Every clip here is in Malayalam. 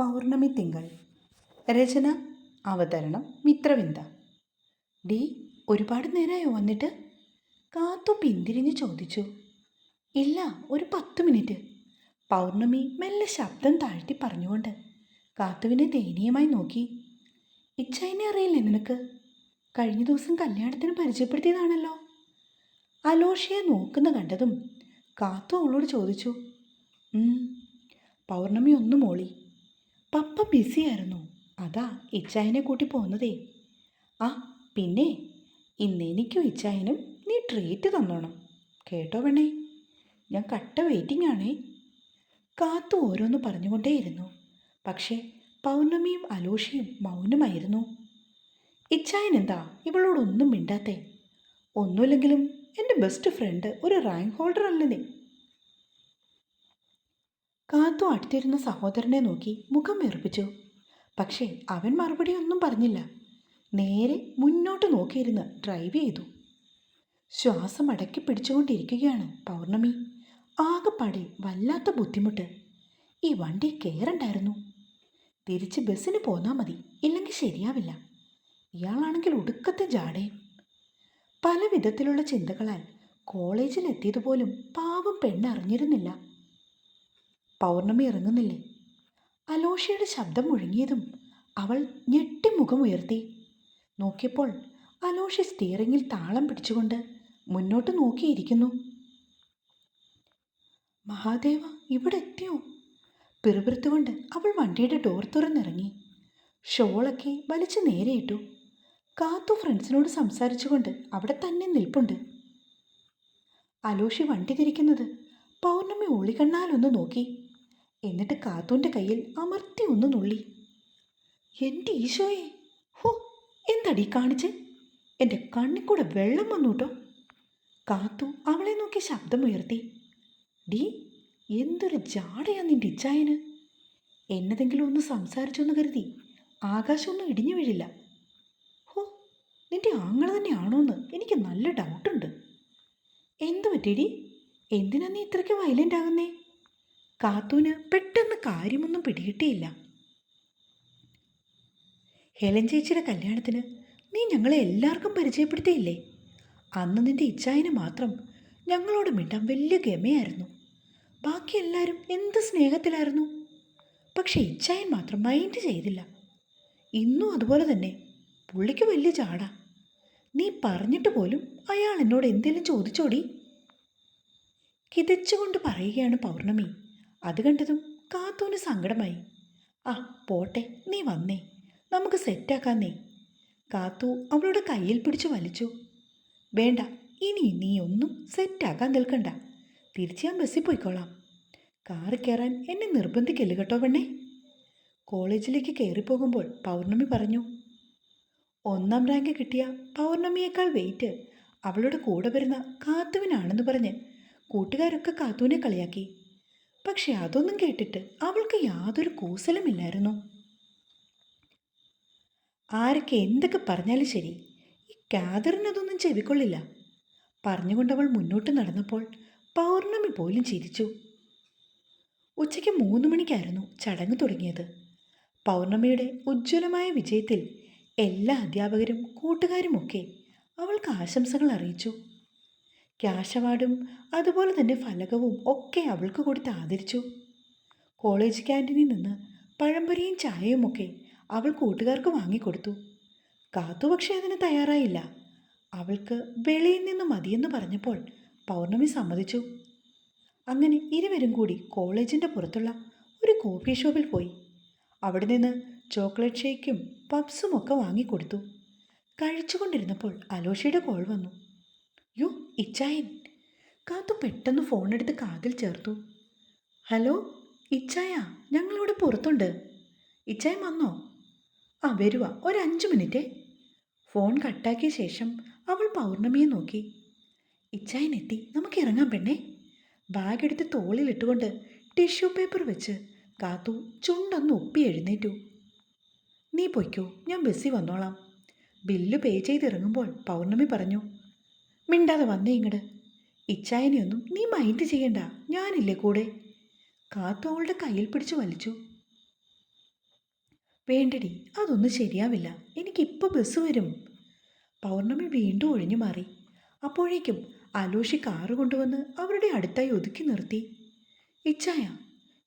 പൗർണമി തിങ്കൾ. രചന അവതരണം മിത്രവിന്ദ. ഡി ഒരുപാട് നേരമായോ വന്നിട്ട്? കാത്തു പിന്തിരിഞ്ഞ് ചോദിച്ചു. ഇല്ല ഒരു പത്ത് മിനിറ്റ്. പൗർണമി മെല്ലെ ശബ്ദം താഴ്ത്തി പറഞ്ഞുകൊണ്ട് കാത്തുവിനെ ദയനീയമായി നോക്കി. ഇച്ഛായിനെ അറിയില്ലേ നിനക്ക്? കഴിഞ്ഞ ദിവസം കല്യാണത്തിന് പരിചയപ്പെടുത്തിയതാണല്ലോ. അലോഷയെ നോക്കുന്ന കണ്ടതും കാത്തു അവളോട് ചോദിച്ചു. പൗർണമി ഒന്നും മോളി. പപ്പ ബിസിയായിരുന്നു. അതാ ഇച്ചായനെ കൂട്ടി പോകുന്നതേ ആ പിന്നെ ഇന്ന് എനിക്കും ഇച്ചായനും നീ ട്രീറ്റ് തന്നോണം. കേട്ടോ വേണേ ഞാൻ കട്ട വെയിറ്റിംഗ് ആണേ. കാത്തു ഓരോന്ന് പറഞ്ഞുകൊണ്ടേയിരുന്നു. പക്ഷേ പൗർണമിയും അലോഷയും മൗനമായിരുന്നു. ഇച്ചായൻ എന്താ ഇവളോടൊന്നും മിണ്ടാത്തേ? ഒന്നുമില്ലെങ്കിലും എന്റെ ബെസ്റ്റ് ഫ്രണ്ട് ഒരു റാങ്ക് ഹോൾഡർ അല്ലേ കാത്തു അടുത്തിരുന്ന സഹോദരനെ നോക്കി മുഖം വീർപ്പിച്ചു പക്ഷേ അവൻ മറുപടി ഒന്നും പറഞ്ഞില്ല. നേരെ മുന്നോട്ട് നോക്കിയിരുന്ന് ഡ്രൈവ് ചെയ്തു. ശ്വാസം അടക്കി പിടിച്ചുകൊണ്ടിരിക്കുകയാണ് പൗർണമി. ആകെപ്പാടെ വല്ലാത്ത ബുദ്ധിമുട്ട്. ഈ വണ്ടി കയറണ്ടായിരുന്നു തിരിച്ച് ബസ്സിന് പോന്നാൽ മതി ഇല്ലെങ്കിൽ ശരിയാവില്ല. ഇയാളാണെങ്കിൽ ഒടുക്കത്തെ ജാടയും പല വിധത്തിലുള്ള ചിന്തകളാൽ കോളേജിൽ എത്തിയതുപോലും പാവം പെണ്ണറിഞ്ഞിരുന്നില്ല. പൗർണമി ഇറങ്ങുന്നില്ലേ? അലോഷയുടെ ശബ്ദം മുഴങ്ങിയതും അവൾ ഞെട്ടി മുഖമുയർത്തി നോക്കിയപ്പോൾ അലോഷ സ്റ്റിയറിങ്ങിൽ താളം പിടിച്ചുകൊണ്ട് മുന്നോട്ട് നോക്കിയിരിക്കുന്നു. മഹാദേവ ഇവിടെ എത്തിയോ? പിറുപിറുത്തുകൊണ്ട് അവൾ വണ്ടിയുടെ ഡോർ തുറന്നിറങ്ങി. ഷോളൊക്കെ വലിച്ചു നേരെയിട്ടു. കാത്തു ഫ്രണ്ട്സിനോട് സംസാരിച്ചുകൊണ്ട് അവിടെ തന്നെ നിൽപ്പുണ്ട്. അലോഷി വണ്ടി തിരിക്കുന്നത് പൗർണമി ഒളികണ്ണാലൊന്ന് നോക്കി. എന്നിട്ട് കാത്തൂന്റെ കയ്യിൽ അമർത്തി ഒന്ന് നുള്ളി. എന്റെ ഈശോയെ ഹോ എന്തടി കാണിച്ച്? എന്റെ കണ്ണിൽ കൂടെ വെള്ളം വന്നു കേട്ടോ കാത്തു അവളെ നോക്കി ശബ്ദമുയർത്തി. ഡി എന്തൊരു ജാടയാ നിന്റെ ഇച്ചായന്. എന്നതെങ്കിലും ഒന്ന് സംസാരിച്ചൊന്ന് കരുതി ആകാശമൊന്നും ഇടിഞ്ഞു വീഴില്ല. ഹോ നിന്റെ ആങ്ങള തന്നെയാണോന്ന് എനിക്ക് നല്ല ഡൗട്ടുണ്ട് എന്തു പറ്റിയടി? എന്തിനാ നീ ഇത്രയ്ക്ക് വയലന്റ് ആകുന്നേ? കാത്തൂന് പെട്ടെന്ന് കാര്യമൊന്നും പിടികിട്ടിയില്ല. ഹേലൻ ചേച്ചിയുടെ കല്യാണത്തിന് നീ ഞങ്ങളെ എല്ലാവർക്കും പരിചയപ്പെടുത്തിയില്ലേ? അന്ന് നിന്റെ ഇച്ഛായനെ മാത്രം ഞങ്ങളോട് മിണ്ടാൻ വലിയ ഗമയായിരുന്നു. ബാക്കി എല്ലാവരും എന്ത് സ്നേഹത്തിലായിരുന്നു? പക്ഷേ ഇച്ഛായൻ മാത്രം മൈൻഡ് ചെയ്തില്ല. ഇന്നും അതുപോലെ തന്നെ പുള്ളിക്ക് വലിയ ചാടാ. നീ പറഞ്ഞിട്ട് പോലും അയാൾ എന്നോട് എന്തെങ്കിലും ചോദിച്ചോടി? കിതച്ചുകൊണ്ട് പറയുകയാണ് പൗർണമി. അത് കണ്ടതും കാത്തൂന് സങ്കടമായി. ആ പോട്ടെ നീ വന്നേ. നമുക്ക് സെറ്റാക്കാന്നേ. കാത്തു അവളുടെ കയ്യിൽ പിടിച്ചു വലിച്ചു. വേണ്ട ഇനി നീ ഒന്നും സെറ്റാക്കാൻ നിൽക്കണ്ട. തിരിച്ച് ഞാൻ ബസ്സിൽ പോയിക്കോളാം. കാറ് കയറാൻ എന്നെ നിർബന്ധിക്കല്ലേ കേട്ടോ പെണ്ണേ? കോളേജിലേക്ക് കയറിപ്പോകുമ്പോൾ പൗർണമി പറഞ്ഞു. ഒന്നാം റാങ്ക് കിട്ടിയ പൗർണമിയേക്കാൾ വെയിറ്റ് അവളുടെ കൂടെ വരുന്ന കാത്തുവിനാണെന്ന് പറഞ്ഞ് കൂട്ടുകാരൊക്കെ കാത്തുവിനെ കളിയാക്കി. പക്ഷെ അതൊന്നും കേട്ടിട്ട് അവൾക്ക് യാതൊരു കൂസലുമില്ലായിരുന്നു. ആരൊക്കെ എന്തൊക്കെ പറഞ്ഞാലും ശരി ഈ കാതറിനതൊന്നും ചെവിക്കൊള്ളില്ല. പറഞ്ഞുകൊണ്ടവൾ മുന്നോട്ട് നടന്നപ്പോൾ പൗർണമി പോലും ചിരിച്ചു. ഉച്ചയ്ക്ക് മൂന്ന് മണിക്കായിരുന്നു ചടങ്ങ് തുടങ്ങിയത്. പൗർണമിയുടെ ഉജ്ജ്വലമായ വിജയത്തിൽ എല്ലാ അധ്യാപകരും കൂട്ടുകാരുമൊക്കെ അവൾക്ക് ആശംസകൾ അറിയിച്ചു. ക്യാഷ് അവാർഡും അതുപോലെ തന്നെ ഫലകവും ഒക്കെ അവൾക്ക് കൊടുത്ത് ആദരിച്ചു. കോളേജ് ക്യാന്റീനിൽ നിന്ന് പഴംപൊരിയും ചായയുമൊക്കെ അവൾ കൂട്ടുകാർക്ക് വാങ്ങിക്കൊടുത്തു. കാത്തു പക്ഷേ അതിന് തയ്യാറായില്ല. അവൾക്ക് വെളിയിൽ നിന്ന് മതിയെന്ന് പറഞ്ഞപ്പോൾ പൗർണമി സമ്മതിച്ചു. അങ്ങനെ ഇരുവരും കൂടി കോളേജിന്റെ പുറത്തുള്ള ഒരു കോഫി ഷോപ്പിൽ പോയി. അവിടെ നിന്ന് ചോക്ലേറ്റ് ഷേക്കും പപ്സും ഒക്കെ വാങ്ങിക്കൊടുത്തു. കഴിച്ചുകൊണ്ടിരുന്നപ്പോൾ അലോഷയുടെ കോൾ വന്നു. യോ ഇച്ചായൻ. കാത്തു പെട്ടെന്ന് ഫോൺ എടുത്ത് കാതിൽ ചേർത്തു. ഹലോ ഇച്ചായ ഞങ്ങളിവിടെ പുറത്തുണ്ട്. ഇച്ചായൻ വന്നോ? ആ വരുക ഒരു അഞ്ച് മിനിറ്റേ. ഫോൺ കട്ടാക്കിയ ശേഷം അവൾ പൗർണമിയെ നോക്കി. ഇച്ചായൻ എത്തി. നമുക്ക് ഇറങ്ങാം പെണ്ണേ. ബാഗ് എടുത്ത് തോളിലിട്ടുകൊണ്ട് ടിഷ്യൂ പേപ്പർ വെച്ച് കാത്തു ചുണ്ടൊന്ന് ഒപ്പി എഴുന്നേറ്റു. നീ പൊയ്ക്കോ. ഞാൻ ബസ്സിൽ വന്നോളാം. ബില്ല് പേ ചെയ്തിറങ്ങുമ്പോൾ പൗർണമി പറഞ്ഞു. മിണ്ടാതെ വന്നേ ഇങ്ങട്. ഇച്ചായനെയൊന്നും നീ മൈൻഡ് ചെയ്യണ്ട. ഞാനില്ലേ കൂടെ? കാത്തു അവളുടെ കയ്യിൽ പിടിച്ചു വലിച്ചു. വേണ്ടടി അതൊന്നും ശരിയാവില്ല. എനിക്കിപ്പോൾ ബസ് വരും. പൗർണമി വീണ്ടും ഒഴിഞ്ഞു മാറി. അപ്പോഴേക്കും അലോഷി കാറ് കൊണ്ടുവന്ന് അവരുടെ അടുത്തായി ഒതുക്കി നിർത്തി. ഇച്ചായ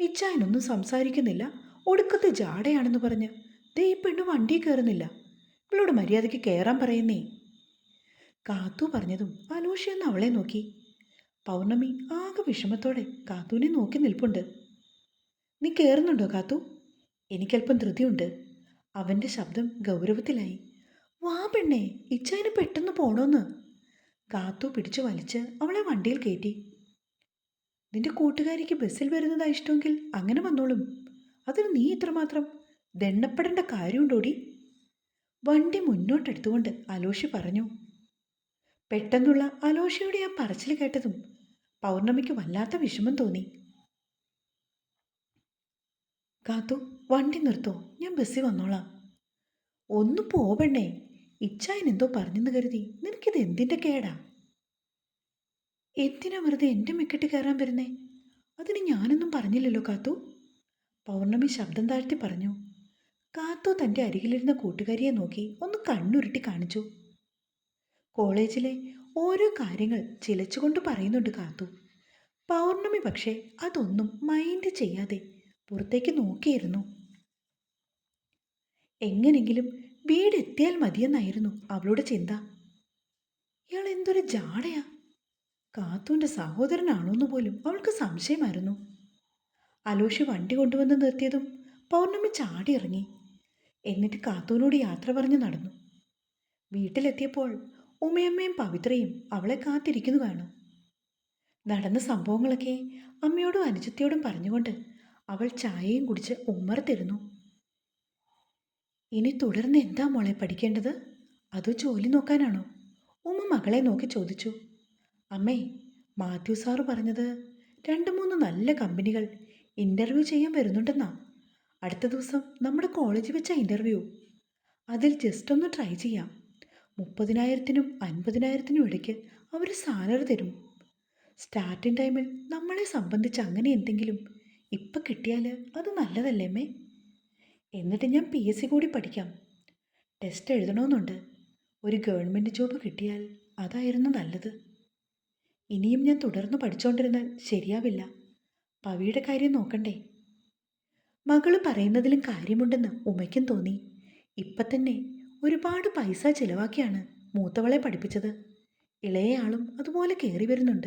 ഇച്ചായനൊന്നും സംസാരിക്കുന്നില്ല. ഒടുക്കത്തെ ജാടയാണെന്ന് പറഞ്ഞ് ദേ ഈ പെണ്ണ് വണ്ടി കയറുന്നില്ല. ഇവളോട് മര്യാദയ്ക്ക് കയറാൻ പറയുന്നേ. കാത്തു പറഞ്ഞതും അനൂഷ എന്ന് അവളെ നോക്കി. പൗർണമി ആകെ വിഷമത്തോടെ കാത്തുവിനെ നോക്കി നിൽപ്പുണ്ട്. നീ കയറുന്നുണ്ടോ കാത്തു? എനിക്കല്പം ധൃതിയുണ്ട്. അവന്റെ ശബ്ദം ഗൗരവത്തിലായി. വാ പെണ്ണേ ഇച്ചായന് പെട്ടെന്ന് പോണോന്ന്. കാത്തു പിടിച്ചു വലിച്ച് അവളെ വണ്ടിയിൽ കയറ്റി. നിന്റെ കൂട്ടുകാരിക്ക് ബസ്സിൽ വരുന്നതാ ഇഷ്ടമെങ്കിൽ അങ്ങനെ വന്നോളും. അതിന് നീ ഇത്രമാത്രം ദണ്ണപ്പെടേണ്ട കാര്യമുണ്ടോടി? വണ്ടി മുന്നോട്ടെടുത്തുകൊണ്ട് അലോഷി പറഞ്ഞു. പെട്ടെന്നുള്ള അലോഷയുടെ ആ പറച്ചിൽ കേട്ടതും പൗർണമിക്ക് വല്ലാത്ത വിഷമം തോന്നി. കാത്തു വണ്ടി നിർത്തോ ഞാൻ ബസ്സിൽ വന്നോളാം. ഒന്ന് പോവണ്ണേ ഇച്ചായൻ എന്തോ പറഞ്ഞെന്ന് കരുതി നിനക്കിത് എന്തിന്റെ കേടാ? എന്തിനാ വെറുതെ എന്റെ മെക്കിട്ട് കയറാൻ വരുന്നേ? അതിന് ഞാനൊന്നും പറഞ്ഞില്ലല്ലോ കാത്തു. പൗർണമി ശബ്ദം താഴ്ത്തി പറഞ്ഞു. കാത്തു തന്റെ അരികിലിരുന്ന കൂട്ടുകാരിയെ നോക്കി ഒന്ന് കണ്ണുരുട്ടി കാണിച്ചു. കോളേജിലെ ഓരോ കാര്യങ്ങൾ ചിലച്ചുകൊണ്ട് പറയുന്നുണ്ട് കാത്തു പൗർണമി പക്ഷേ അതൊന്നും മൈൻഡ് ചെയ്യാതെ പുറത്തേക്ക് നോക്കിയിരുന്നു. എങ്ങനെങ്കിലും വീടെത്തിയാൽ മതിയെന്നായിരുന്നു അവളുടെ ചിന്ത. ഇയാൾ എന്തൊരു ജാടയാ? കാത്തുവിന്റെ സഹോദരനാണോന്ന് പോലും അവൾക്ക് സംശയമായിരുന്നു. അലോഷി വണ്ടി കൊണ്ടുവന്ന് നിർത്തിയതും പൗർണമി ചാടി ഇറങ്ങി എന്നിട്ട് കാത്തുവിനോട് യാത്ര പറഞ്ഞു നടന്നു. വീട്ടിലെത്തിയപ്പോൾ ഉമയമ്മയും പവിത്രയും അവളെ കാത്തിരിക്കുന്നു കാണും. നടന്ന സംഭവങ്ങളൊക്കെ അമ്മയോടും അനുജത്തിയോടും പറഞ്ഞുകൊണ്ട് അവൾ ചായയും കുടിച്ച് ഉമ്മർത്തിരുന്നു ഇനി തുടർന്ന് എന്താ മോളെ പഠിക്കേണ്ടത്? അതോ ജോലി നോക്കാനാണോ? ഉമ്മ മകളെ നോക്കി ചോദിച്ചു. അമ്മേ മാത്യു സാറ് പറഞ്ഞത് രണ്ട് മൂന്ന് നല്ല കമ്പനികൾ ഇന്റർവ്യൂ ചെയ്യാൻ വരുന്നുണ്ടെന്നാ. അടുത്ത ദിവസം നമ്മുടെ കോളേജിൽ വെച്ച ഇന്റർവ്യൂ അതിൽ ജസ്റ്റ് ഒന്ന് ട്രൈ ചെയ്യാം. മുപ്പതിനായിരത്തിനും അൻപതിനായിരത്തിനും ഇടയ്ക്ക് അവർ സാലറി തരും. സ്റ്റാർട്ടിംഗ് ടൈമിൽ നമ്മളെ സംബന്ധിച്ച് അങ്ങനെ എന്തെങ്കിലും ഇപ്പം കിട്ടിയാൽ അത് നല്ലതല്ലേ അമ്മേ? എന്നിട്ട് ഞാൻ പി എസ് സി കൂടി പഠിക്കാം. ടെസ്റ്റ് എഴുതണമെന്നുണ്ട്. ഒരു ഗവൺമെന്റ് ജോബ് കിട്ടിയാൽ അതായിരുന്നു നല്ലത്. ഇനിയും ഞാൻ തുടർന്ന് പഠിച്ചുകൊണ്ടിരുന്നാൽ ശരിയാവില്ല. പവിയുടെ കാര്യം നോക്കണ്ടേ? മകൾ പറയുന്നതിലും കാര്യമുണ്ടെന്ന് ഉമയ്ക്കും തോന്നി. ഇപ്പം തന്നെ ഒരുപാട് പൈസ ചിലവാക്കിയാണ് മൂത്തവളെ പഠിപ്പിച്ചത്. ഇളയയാളും അതുപോലെ കയറി വരുന്നുണ്ട്.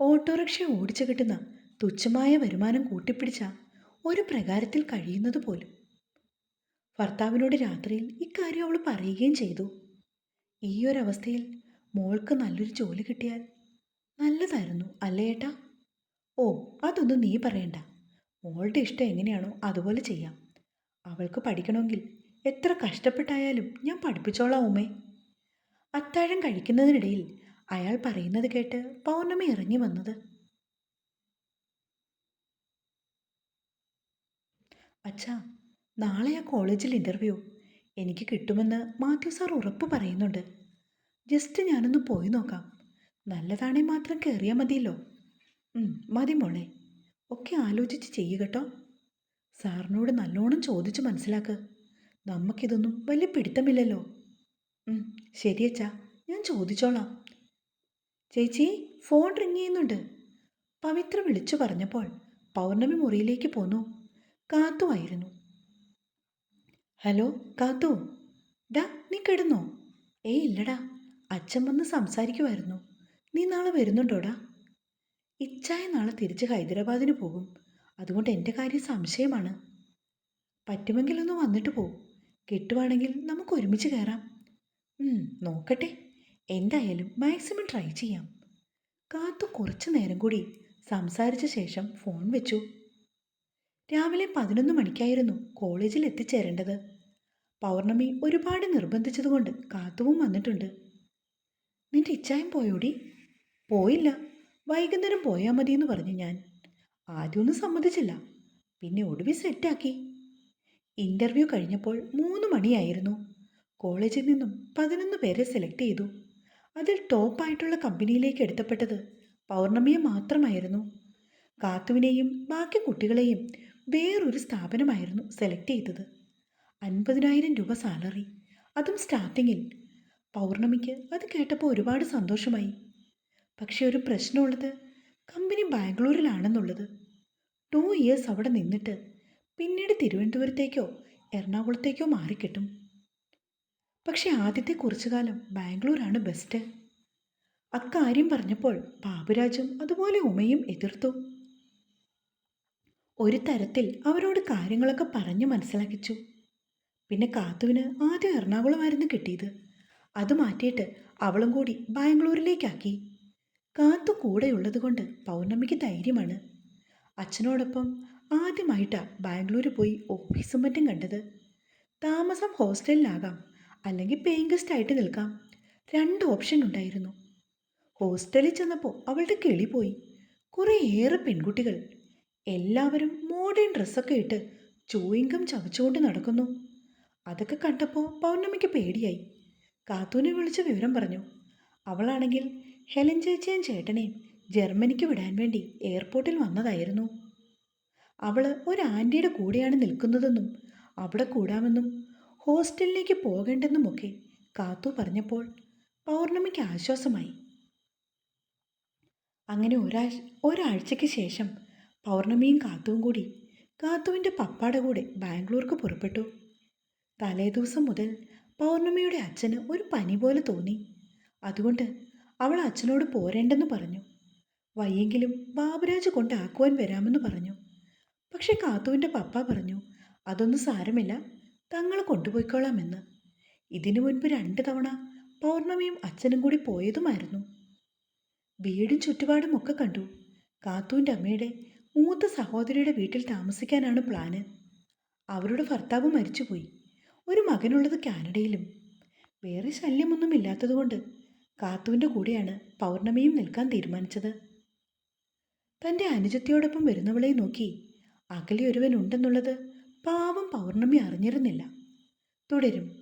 ഓട്ടോറിക്ഷ ഓടിച്ചു കിട്ടുന്ന തുച്ഛമായ വരുമാനം കൂട്ടിപ്പിടിച്ച ഒരു പ്രകാരത്തിൽ കഴിയുന്നത് പോലും. ഭർത്താവിനോട് രാത്രിയിൽ ഇക്കാര്യം അവൾ പറയുകയും ചെയ്തു. ഈ അവസ്ഥയിൽ മോൾക്ക് നല്ലൊരു ജോലി കിട്ടിയാൽ നല്ലതായിരുന്നു അല്ലേ ഏട്ടാ? ഓ അതൊന്നും നീ പറയണ്ട. മോളുടെ ഇഷ്ടം എങ്ങനെയാണോ അതുപോലെ ചെയ്യാം. അവൾക്ക് പഠിക്കണമെങ്കിൽ എത്ര കഷ്ടപ്പെട്ടായാലും ഞാൻ പഠിപ്പിച്ചോളാം ഉമ്മേ. അത്താഴം കഴിക്കുന്നതിനിടയിൽ അയാൾ പറയുന്നത് കേട്ട് പൗർണമി ഇറങ്ങി വന്നത്. അച്ഛാ നാളെ ആ കോളേജിൽ ഇന്റർവ്യൂ എനിക്ക് കിട്ടുമെന്ന് മാത്യു സാർ ഉറപ്പ് പറയുന്നുണ്ട്. ജസ്റ്റ് ഞാനൊന്ന് പോയി നോക്കാം. നല്ലതാണേ മാത്രം കയറിയാൽ മതിയല്ലോ. മതി മോളെ. ഒക്കെ ആലോചിച്ച് ചെയ്യുക കേട്ടോ. സാറിനോട് നല്ലോണം ചോദിച്ച് മനസ്സിലാക്ക്. നമുക്കിതൊന്നും വലിയ പിടുത്തമില്ലല്ലോ. ശരിയച്ചാ ഞാൻ ചോദിച്ചോളാം. ചേച്ചി ഫോൺ റിങ് ചെയ്യുന്നുണ്ട്. പവിത്ര വിളിച്ചു പറഞ്ഞപ്പോൾ പൗർണമി മുറിയിലേക്ക് പോന്നു. കാത്തു ആയിരുന്നു. ഹലോ കാത്തു. ഡാ നീ കിടന്നോ? ഏയ് ഇല്ലടാ. അച്ഛൻ വന്ന് സംസാരിക്കുമായിരുന്നു നീ നാളെ വരുന്നുണ്ടോടാ ഇച്ചായ നാളെ തിരിച്ച് ഹൈദരാബാദിന് പോകും. അതുകൊണ്ട് എന്റെ കാര്യം സംശയമാണ്. പറ്റുമെങ്കിൽ ഒന്ന് വന്നിട്ട് പോകും കിട്ടുവാണെങ്കിൽ നമുക്ക് ഒരുമിച്ച് കയറാം നോക്കട്ടെ. എന്തായാലും മാക്സിമം ട്രൈ ചെയ്യാം. കാത്തു കുറച്ചു നേരം കൂടി സംസാരിച്ച ശേഷം ഫോൺ വെച്ചു. രാവിലെ പതിനൊന്ന് മണിക്കായിരുന്നു കോളേജിൽ എത്തിച്ചേരേണ്ടത്. പൗർണമി ഒരുപാട് നിർബന്ധിച്ചതുകൊണ്ട് കാത്തുവും വന്നിട്ടുണ്ട്. നിന്റെ ഇച്ചായം പോയോടി? പോയില്ല. വൈകുന്നേരം പോയാൽ മതിയെന്ന് പറഞ്ഞു ഞാൻ. ആദ്യമൊന്നും സമ്മതിച്ചില്ല. പിന്നെ ഒടുവിൽ സെറ്റാക്കി. ഇന്റർവ്യൂ കഴിഞ്ഞപ്പോൾ മൂന്ന് മണിയായിരുന്നു. കോളേജിൽ നിന്നും പതിനൊന്ന് പേരെ സെലക്ട് ചെയ്തു. അതിൽ ടോപ്പായിട്ടുള്ള കമ്പനിയിലേക്ക് എടുത്തപ്പെട്ടത് പൗർണമിയെ മാത്രമായിരുന്നു. കാത്തുവിനെയും ബാക്കി കുട്ടികളെയും വേറൊരു സ്ഥാപനമായിരുന്നു സെലക്ട് ചെയ്തത്. അൻപതിനായിരം രൂപ സാലറി. അതും സ്റ്റാർട്ടിങ്ങിൽ. പൗർണമിക്ക് അത് കേട്ടപ്പോൾ ഒരുപാട് സന്തോഷമായി. പക്ഷേ ഒരു പ്രശ്നമുള്ളത് കമ്പനി ബാംഗ്ലൂരിലാണെന്നുള്ളത്. ടു ഇയേഴ്സ് അവിടെ നിന്നിട്ട് പിന്നീട് തിരുവനന്തപുരത്തേക്കോ എറണാകുളത്തേക്കോ മാറിക്കിട്ടും. പക്ഷെ ആദ്യത്തെ കുറച്ചു കാലം ബാംഗ്ലൂരാണ് ബെസ്റ്റ്. അക്കാര്യം പറഞ്ഞപ്പോൾ ബാബുരാജും അതുപോലെ ഉമയും എതിർത്തു. ഒരു തരത്തിൽ അവരോട് കാര്യങ്ങളൊക്കെ പറഞ്ഞു മനസ്സിലാക്കിച്ചു. പിന്നെ കാത്തുവിന് ആദ്യം എറണാകുളമായിരുന്നു കിട്ടിയത്. അത് മാറ്റിയിട്ട് അവളും കൂടി ബാംഗ്ലൂരിലേക്കാക്കി. കാത്തു കൂടെയുള്ളത് കൊണ്ട് പൗർണമിക്ക് ധൈര്യമാണ്. അച്ഛനോടൊപ്പം ആദ്യമായിട്ടാണ് ബാംഗ്ലൂർ പോയി ഓഫീസും മറ്റും കണ്ടത്. താമസം ഹോസ്റ്റലിലാകാം അല്ലെങ്കിൽ പേയിങ് ഗസ്റ്റ് ആയിട്ട് നിൽക്കാം. രണ്ട് ഓപ്ഷൻ ഉണ്ടായിരുന്നു. ഹോസ്റ്റലിൽ ചെന്നപ്പോൾ അവളുടെ കിളി പോയി. കുറേയേറെ പെൺകുട്ടികൾ. എല്ലാവരും മോഡേൺ ഡ്രസ്സൊക്കെ ഇട്ട് ചൂയിങ്കം ചവച്ചുകൊണ്ട് നടക്കുന്നു. അതൊക്കെ കണ്ടപ്പോൾ പൗർണമിക്ക് പേടിയായി. കാത്തൂനെ വിളിച്ച് വിവരം പറഞ്ഞു. അവളാണെങ്കിൽ ഹെലൻ ചേച്ചിയും ചേട്ടനെയും ജർമ്മനിക്ക് വിടാൻ വേണ്ടി എയർപോർട്ടിൽ വന്നതായിരുന്നു. അവൾ ഒരു ആന്റിയുടെ കൂടെയാണ് നിൽക്കുന്നതെന്നും അവിടെ കൂടാമെന്നും ഹോസ്റ്റലിലേക്ക് പോകേണ്ടെന്നുമൊക്കെ കാത്തു പറഞ്ഞപ്പോൾ പൗർണമിക്ക് ആശ്വാസമായി. അങ്ങനെ ഒരാഴ്ച ഒരാഴ്ചയ്ക്ക് ശേഷം പൗർണമിയും കാത്തുവും കൂടി കാത്തുവിന്റെ പപ്പാടെ കൂടെ ബാംഗ്ലൂർക്ക് പുറപ്പെട്ടു. തലേദിവസം മുതൽ പൗർണമിയുടെ അച്ഛന് ഒരു പനി പോലെ തോന്നി. അതുകൊണ്ട് അവൾ അച്ഛനോട് പോരേണ്ടെന്ന് പറഞ്ഞു. വയ്യെങ്കിലും ബാബുരാജ് കൊണ്ടാക്കുവാൻ വരാമെന്ന് പറഞ്ഞു. പക്ഷെ കാത്തുവിന്റെ പപ്പ പറഞ്ഞു അതൊന്നും സാരമില്ല തങ്ങൾ കൊണ്ടുപോയിക്കോളാമെന്ന്. ഇതിനു മുൻപ് രണ്ട് തവണ പൗർണമിയും അച്ഛനും കൂടി പോയതുമായിരുന്നു. വീടും ചുറ്റുപാടും ഒക്കെ കണ്ടു. കാത്തുവിന്റെ അമ്മയുടെ മൂത്ത സഹോദരിയുടെ വീട്ടിൽ താമസിക്കാനാണ് പ്ലാന്. അവരുടെ ഭർത്താവ് മരിച്ചുപോയി. ഒരു മകനുള്ളത് കാനഡയിലും. വേറെ ശല്യമൊന്നും ഇല്ലാത്തതുകൊണ്ട് കാത്തുവിന്റെ കൂടെയാണ് പൗർണമിയും നിൽക്കാൻ തീരുമാനിച്ചത്. തന്റെ അനുജത്തിയോടൊപ്പം വരുന്നവളെ നോക്കി അകലെ ഒരുവൻ ഉണ്ടെന്നുള്ളത് പാവം പൗർണമി അറിഞ്ഞിരുന്നില്ല. തുടരും.